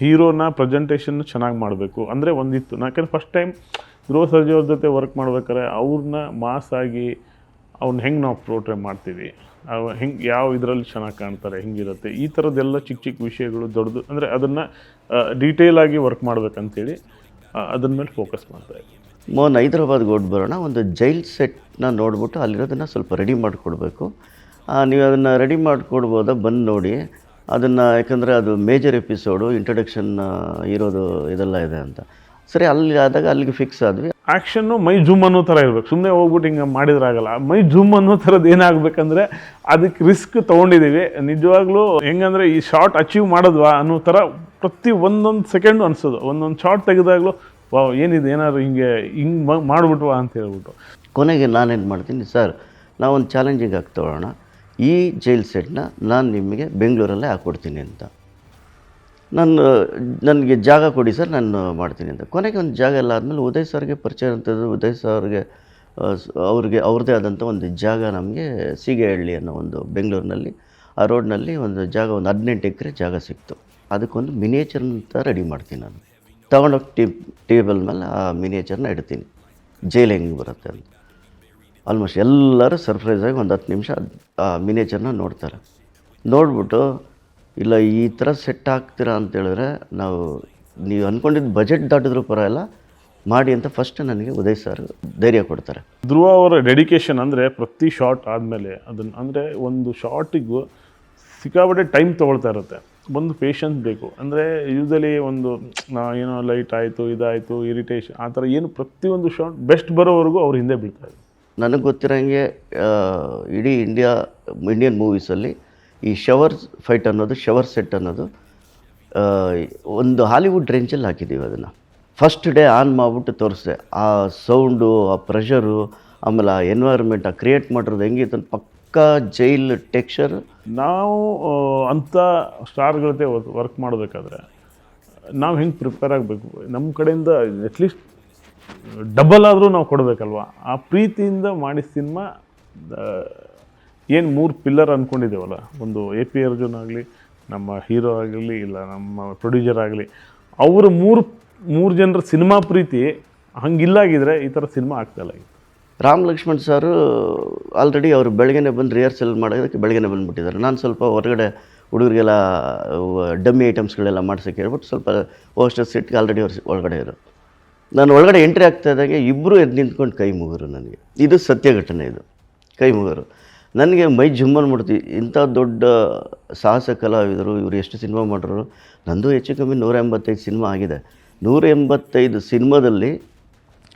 ಹೀರೋನ presentation ಚೆನ್ನಾಗಿ ಮಾಡಬೇಕು. ಅಂದರೆ ಒಂದಿತ್ತು. ಯಾಕಂದ್ರೆ ಫಸ್ಟ್ ಟೈಮ್ ಧ್ರುವ ಸರ್ಜಿ ಅವ್ರ ಜೊತೆ ವರ್ಕ್ ಮಾಡ್ಬೇಕಾದ್ರೆ ಅವ್ರನ್ನ ಆಗಿ ಅವ್ನ ಹೆಂಗೆ ನಾವು ಪ್ರೋಟ್ರೆ ಮಾಡ್ತೀವಿ? ಅವ ಹೆಂಗೆ, ಯಾವ ಇದರಲ್ಲಿ ಚೆನ್ನಾಗಿ ಕಾಣ್ತಾರೆ, ಹೆಂಗಿರುತ್ತೆ? ಈ ಥರದ್ದೆಲ್ಲ ಚಿಕ್ಕ ಚಿಕ್ಕ ವಿಷಯಗಳು ದೊಡ್ಡದು. ಅಂದರೆ ಅದನ್ನು ಡೀಟೇಲ್ ಆಗಿ ವರ್ಕ್ ಮಾಡ್ಬೇಕಂತೇಳಿ ಅದನ್ನ ಮೇಲೆ ಫೋಕಸ್ ಮಾಡ್ತಾ ಇದ್ದೀವಿ ಮೋನ್ ಹೈದ್ರಾಬಾದ್ಗೆ ಓಡ್ ಬರೋಣ. ಒಂದು ಜೈಲ್ ಸೆಟ್ನ ನೋಡ್ಬಿಟ್ಟು ಅಲ್ಲಿರೋದನ್ನು ಸ್ವಲ್ಪ ರೆಡಿ ಮಾಡಿಕೊಡ್ಬೇಕು. ನೀವು ಅದನ್ನು ರೆಡಿ ಮಾಡಿಕೊಡ್ಬೋದಾ ಬಂದು ನೋಡಿ. ಅದನ್ನು ಯಾಕಂದರೆ ಅದು ಮೇಜರ್ ಎಪಿಸೋಡು ಇಂಟ್ರಡಕ್ಷನ್ ಇರೋದು ಇದೆಲ್ಲ ಇದೆ ಅಂತ. ಸರಿ ಅಲ್ಲಿ ಆದಾಗ ಅಲ್ಲಿಗೆ ಫಿಕ್ಸ್ ಆದ್ವಿ. ಆ್ಯಕ್ಷನ್ನು ಮೈ ಜೂಮ್ ಅನ್ನೋ ಥರ ಇರಬೇಕು. ಸುಮ್ಮನೆ ಹೋಗ್ಬಿಟ್ಟು ಹಿಂಗೆ ಮಾಡಿದ್ರಾಗಲ್ಲ ಮೈ ಜೂಮ್ ಅನ್ನೋ ಥರದ್ದು ಏನಾಗಬೇಕಂದ್ರೆ ಅದಕ್ಕೆ ರಿಸ್ಕ್ ತೊಗೊಂಡಿದ್ದೀವಿ ನಿಜವಾಗ್ಲೂ ಹೆಂಗಂದ್ರೆ ಈ ಶಾರ್ಟ್ ಅಚೀವ್ ಮಾಡಿದ್ವಾ ಅನ್ನೋ ಥರ ಪ್ರತಿ ಒಂದೊಂದು ಸೆಕೆಂಡು ಅನಿಸೋದು. ಒಂದೊಂದು ಶಾರ್ಟ್ ತೆಗೆದಾಗಲೂ ವಾವ್ ಏನಿದೆ ಏನಾದ್ರು ಹಿಂಗೆ ಹಿಂಗೆ ಮಾಡಿಬಿಟ್ವಾ ಅಂತ ಹೇಳ್ಬಿಟ್ಟು. ಕೊನೆಗೆ ನಾನೇನು ಮಾಡ್ತೀನಿ ಸರ್ ನಾವೊಂದು ಚಾಲೆಂಜಿಂಗ್ ಆಗಿ ತಗೊಳ್ಳೋಣ ಈ ಜೈಲ್ ಸೆಟ್ನ ನಾನು ನಿಮಗೆ ಬೆಂಗಳೂರಲ್ಲೇ ಹಾಕ್ಕೊಡ್ತೀನಿ ಅಂತ. ನಾನು, ನನಗೆ ಜಾಗ ಕೊಡಿ ಸರ್, ನಾನು ಮಾಡ್ತೀನಿ ಅಂತ. ಕೊನೆಗೆ ಒಂದು ಜಾಗ ಎಲ್ಲ ಆದಮೇಲೆ ಉದಯ್ ಸರ್ಗೆ ಪರಿಚಯ ಅಂತದ್ದು ಉದಯ್ ಸರ್ಗೆ ಅವ್ರಿಗೆ, ಅವ್ರದ್ದೇ ಆದಂಥ ಒಂದು ಜಾಗ ನಮಗೆ ಸೀಗೆಹಳ್ಳಿ ಅನ್ನೋ ಒಂದು ಬೆಂಗಳೂರಿನಲ್ಲಿ, ಆ ರೋಡ್ನಲ್ಲಿ ಒಂದು ಜಾಗ, ಒಂದು ಹದಿನೆಂಟು ಎಕರೆ ಜಾಗ ಸಿಕ್ತು. ಅದಕ್ಕೊಂದು ಮಿನಿಯೇಚರ್ ಅಂತ ರೆಡಿ ಮಾಡ್ತೀನಿ ನಾನು. ತಗೊಂಡೋಗಿ ಟೇಬಲ್ ಮೇಲೆ ಆ ಮಿನಿಯೇಚರ್ನ ಇಡ್ತೀನಿ. ಜೈಲ್ ಹೆಂಗೆ ಬರುತ್ತೆ ಅಂತ. ಆಲ್ಮೋಸ್ಟ್ ಎಲ್ಲರೂ ಸರ್ಪ್ರೈಸ್ ಆಗಿ ಒಂದು ಹತ್ತು ನಿಮಿಷ ಆ ಮಿನೇಚರ್ನ ನೋಡ್ತಾರೆ. ನೋಡ್ಬಿಟ್ಟು, ಇಲ್ಲ ಈ ಥರ ಸೆಟ್ ಆಗ್ತೀರಾ ಅಂತೇಳಿದ್ರೆ ನಾವು, ನೀವು ಅಂದ್ಕೊಂಡಿದ್ದು ಬಜೆಟ್ ದಾಟಿದ್ರೂ ಪರವಾಗಿಲ್ಲ, ಮಾಡಿ ಅಂತ ಫಸ್ಟ್ ನನಗೆ ಉದಯ್ ಸರ್ ಧೈರ್ಯ ಕೊಡ್ತಾರೆ. ಧ್ರುವ ಅವರ ಡೆಡಿಕೇಶನ್ ಅಂದರೆ ಪ್ರತಿ ಶಾರ್ಟ್ ಆದಮೇಲೆ ಅದನ್ನು ಅಂದರೆ ಒಂದು ಶಾರ್ಟಿಗೂ ಸಿಕ್ಕಾಪಟ್ಟೆ ಟೈಮ್ ತೊಗೊಳ್ತಾ ಇರುತ್ತೆ. ಒಂದು ಪೇಷನ್ಸ್ ಬೇಕು. ಅಂದರೆ ಯೂಸಲಿ ಒಂದು ಏನೋ ಲೈಟ್ ಆಯಿತು, ಇದಾಯಿತು ಇರಿಟೇಷನ್ ಆ ಥರ ಏನು ಪ್ರತಿಯೊಂದು ಶಾರ್ಟ್ ಬೆಸ್ಟ್ ಬರೋವರೆಗೂ ಅವ್ರು ಹಿಂದೆ ಬೀಳ್ತಾರೆ ನನಗೆ ಗೊತ್ತಿರೋಂಗೆ ಇಡೀ ಇಂಡಿಯಾ ಇಂಡಿಯನ್ ಮೂವೀಸಲ್ಲಿ ಈ ಶವರ್ ಫೈಟ್ ಅನ್ನೋದು ಶವರ್ ಸೆಟ್ ಅನ್ನೋದು ಒಂದು ಹಾಲಿವುಡ್ ರೇಂಜಲ್ಲಿ ಹಾಕಿದ್ದೀವಿ ಅದನ್ನು. ಫಸ್ಟ್ ಡೇ ಆನ್ ಮಾಡಿಬಿಟ್ಟು ತೋರಿಸ್ದೆ. ಆ ಸೌಂಡು ಆ ಪ್ರೆಷರು ಆಮೇಲೆ ಆ ಎನ್ವೈರ್ಮೆಂಟ್ ಆ ಕ್ರಿಯೇಟ್ ಮಾಡಿರೋದು ಹೆಂಗಿತ್ತು ಪಕ್ಕಾ ಜೈಲ್ ಟೆಕ್ಸ್ಚರ್ ನಾವು ಅಂಥ ಜೊತೆ ವರ್ಕ್ ಮಾಡಬೇಕಾದ್ರೆ, ನಾವು ಹೆಂಗೆ ಪ್ರಿಪೇರ್ ಆಗಬೇಕು? ನಮ್ಮ ಕಡೆಯಿಂದ ಅಟ್ಲೀಸ್ಟ್ ಡಬಲ್ ಆದರೂ ನಾವು ಕೊಡಬೇಕಲ್ವಾ? ಆ ಪ್ರೀತಿಯಿಂದ ಮಾಡಿದ ಸಿನಿಮಾ ಏನು ಮೂರು ಪಿಲ್ಲರ್ ಅಂದ್ಕೊಂಡಿದ್ದೇವಲ್ಲ ಒಂದು ಎ ಪಿ ಅರ್ಜುನ್ ಆಗಲಿ, ನಮ್ಮ ಹೀರೋ ಆಗಲಿ, ಇಲ್ಲ ನಮ್ಮ ಪ್ರೊಡ್ಯೂಸರ್ ಆಗಲಿ, ಅವರ ಮೂರು ಮೂರು ಜನರ ಸಿನಿಮಾ ಪ್ರೀತಿ ಹಂಗಿಲ್ಲಾಗಿದ್ರೆ ಈ ಥರ ಸಿನಿಮಾ ಆಗ್ತಾಯಿಲ್ಲ ರಾಮ್ ಲಕ್ಷ್ಮಣ್ ಸಾರು ಆಲ್ರೆಡಿ ಅವರು ಬೆಳಗ್ಗೆನೆ ಬಂದು ರಿಹರ್ಸಲ್ ಮಾಡೋದಕ್ಕೆ ಬೆಳಗ್ಗೆನೆ ಬಂದುಬಿಟ್ಟಿದ್ದಾರೆ. ನಾನು ಸ್ವಲ್ಪ ಹೊರಗಡೆ ಹುಡುಗರಿಗೆಲ್ಲ ಡಮ್ಮಿ ಐಟಮ್ಸ್ಗಳೆಲ್ಲ ಮಾಡ್ಸೋಕ್ಕೆ ಹೇಳ್ಬಿಟ್ಟು ಸ್ವಲ್ಪ ಹೋಸ್ಟರ್ ಸೆಟ್ಗೆ ಆಲ್ರೆಡಿ ಅವ್ರು ಒಳಗಡೆ ಇರು ನಾನು ಒಳಗಡೆ ಎಂಟ್ರಿ ಆಗ್ತಾ ಇದ್ದಾಗೆ ಇಬ್ಬರು ಎದ್ದು ನಿಂತ್ಕೊಂಡು ಕೈ ಮುಗಿದ್ರು ನನಗೆ. ಇದು ಸತ್ಯ ಘಟನೆ ಇದು. ಕೈ ಮುಗಿದ್ರು. ನನಗೆ ಮೈ ಜುಮ್ಮನ್ ಮಾಡ್ತೀವಿ ಇಂಥ ದೊಡ್ಡ ಸಾಹಸ ಕಲಾವಿದರು ಇವರು ಎಷ್ಟು ಸಿನಿಮಾ ಮಾಡಿದ್ರು ನಂದು ಹೆಚ್ಚು ಕಮ್ಮಿ ನೂರ ಎಂಬತ್ತೈದು ಸಿನಿಮಾ ಆಗಿದೆ. ನೂರ ಎಂಬತ್ತೈದು ಸಿನಿಮಾದಲ್ಲಿ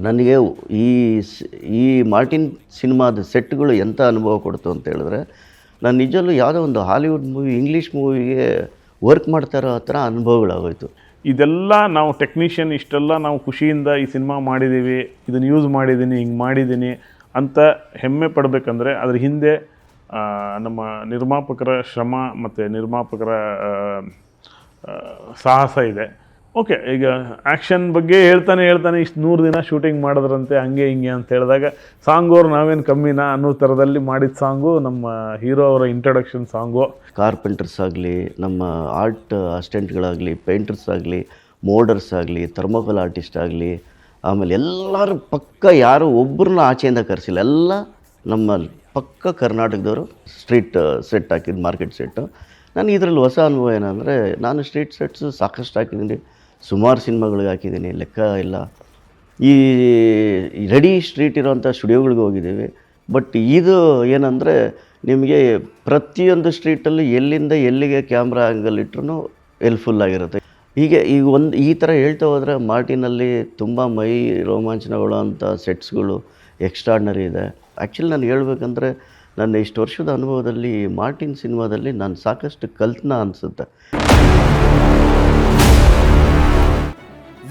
ನನಗೆ ಈ ಈ ಮಾರ್ಟಿನ್ ಸಿನಿಮಾದ ಸೆಟ್ಗಳು ಎಂಥ ಅನುಭವ ಕೊಡ್ತು ಅಂತ ಹೇಳಿದ್ರೆ, ನಾನು ನಿಜಲ್ಲೂ ಯಾವುದೋ ಒಂದು ಹಾಲಿವುಡ್ ಮೂವಿ, ಇಂಗ್ಲೀಷ್ ಮೂವಿಗೆ ವರ್ಕ್ ಮಾಡ್ತಾ ಆ ಥರ ಅನುಭವಗಳಾಗೋಯ್ತು. ಇದೆಲ್ಲ ನಾವು ಟೆಕ್ನಿಷಿಯನ್ ಇಷ್ಟೆಲ್ಲ ನಾವು ಖುಷಿಯಿಂದ ಈ ಸಿನಿಮಾ ಮಾಡಿದ್ದೀವಿ ಇದನ್ನು ಯೂಸ್ ಮಾಡಿದ್ದೀನಿ ಹಿಂಗೆ ಮಾಡಿದ್ದೀನಿ ಅಂತ ಹೆಮ್ಮೆ ಪಡಬೇಕಂದ್ರೆ ಅದ್ರ ಹಿಂದೆ ನಮ್ಮ ನಿರ್ಮಾಪಕರ ಶ್ರಮ ಮತ್ತು ನಿರ್ಮಾಪಕರ ಸಾಹಸ ಇದೆ. ಓಕೆ, ಈಗ ಆ್ಯಕ್ಷನ್ ಬಗ್ಗೆ ಹೇಳ್ತಾನೆ ಹೇಳ್ತಾನೆ ಇಷ್ಟು ನೂರು ದಿನ ಶೂಟಿಂಗ್ ಮಾಡಿದ್ರಂತೆ, ಹಂಗೆ ಹಿಂಗೆ ಅಂತ ಹೇಳಿದಾಗ ಸಾಂಗ್ ಅವ್ರು ನಾವೇನು ಕಮ್ಮಿನಾ ಅನ್ನೋ ಥರದಲ್ಲಿ ಮಾಡಿದ ಸಾಂಗು, ನಮ್ಮ ಹೀರೋ ಅವರ ಇಂಟ್ರಡಕ್ಷನ್ ಸಾಂಗು. ಕಾರ್ಪೆಂಟರ್ಸ್ ಆಗಲಿ, ನಮ್ಮ ಆರ್ಟ್ ಅಸಿಸ್ಟೆಂಟ್ಗಳಾಗಲಿ ಪೇಂಟರ್ಸ್ ಆಗಲಿ ಮೋಡರ್ಸ್ ಆಗಲಿ ಥರ್ಮೋಕಲ್ ಆರ್ಟಿಸ್ಟ್ ಆಗಲಿ, ಆಮೇಲೆ ಎಲ್ಲರೂ ಪಕ್ಕ ಯಾರು ಒಬ್ಬರನ್ನ ಆಚೆಯಿಂದ ಕರೆಸಿಲ್ಲ, ಎಲ್ಲ ನಮ್ಮ ಪಕ್ಕ ಕರ್ನಾಟಕದವರು ಸ್ಟ್ರೀಟ್ ಸೆಟ್ ಹಾಕಿದ್ದು ಮಾರ್ಕೆಟ್ ಸೆಟ್ಟು ನಾನು ಇದರಲ್ಲಿ ಹೊಸ ಅನುಭವ ಏನಂದರೆ, ನಾನು ಸ್ಟ್ರೀಟ್ ಸೆಟ್ಸು ಸಾಕಷ್ಟು ಹಾಕಿದ್ದೀನಿ. ಸುಮಾರು ಸಿನಿಮಾಗಳಿಗೆ ಹಾಕಿದ್ದೀನಿ, ಲೆಕ್ಕ ಇಲ್ಲ. ಈ ರೆಡಿ ಸ್ಟ್ರೀಟ್ ಇರೋವಂಥ ಸ್ಟುಡಿಯೋಗಳಿಗೆ ಹೋಗಿದ್ದೀವಿ. ಬಟ್ ಇದು ಏನಂದರೆ ನಿಮಗೆ ಪ್ರತಿಯೊಂದು ಸ್ಟ್ರೀಟಲ್ಲಿ ಎಲ್ಲಿಂದ ಎಲ್ಲಿಗೆ ಕ್ಯಾಮ್ರಾ ಆ್ಯಂಗಲ್ ಇಟ್ರೂ ಹೆಲ್ಪ್ಫುಲ್ ಆಗಿರುತ್ತೆ. ಹೀಗೆ ಈಗ ಒಂದು, ಈ ಥರ ಹೇಳ್ತಾ ಹೋದರೆ ಮಾರ್ಟಿನಲ್ಲಿ ತುಂಬ ಮೈ ರೋಮಾಂಚನಗಳು ಅಂಥ ಸೆಟ್ಸ್ಗಳು ಎಕ್ಸ್ಟ್ರಾಡ್ನರಿ ಇದೆ. ಆ್ಯಕ್ಚುಲಿ ನಾನು ಹೇಳ್ಬೇಕಂದ್ರೆ ನನ್ನ ಇಷ್ಟು ವರ್ಷದ ಅನುಭವದಲ್ಲಿ ಮಾರ್ಟಿನ್ ಸಿನಿಮಾದಲ್ಲಿ ನಾನು ಸಾಕಷ್ಟು ಕಲ್ತನ ಅನಿಸುತ್ತೆ.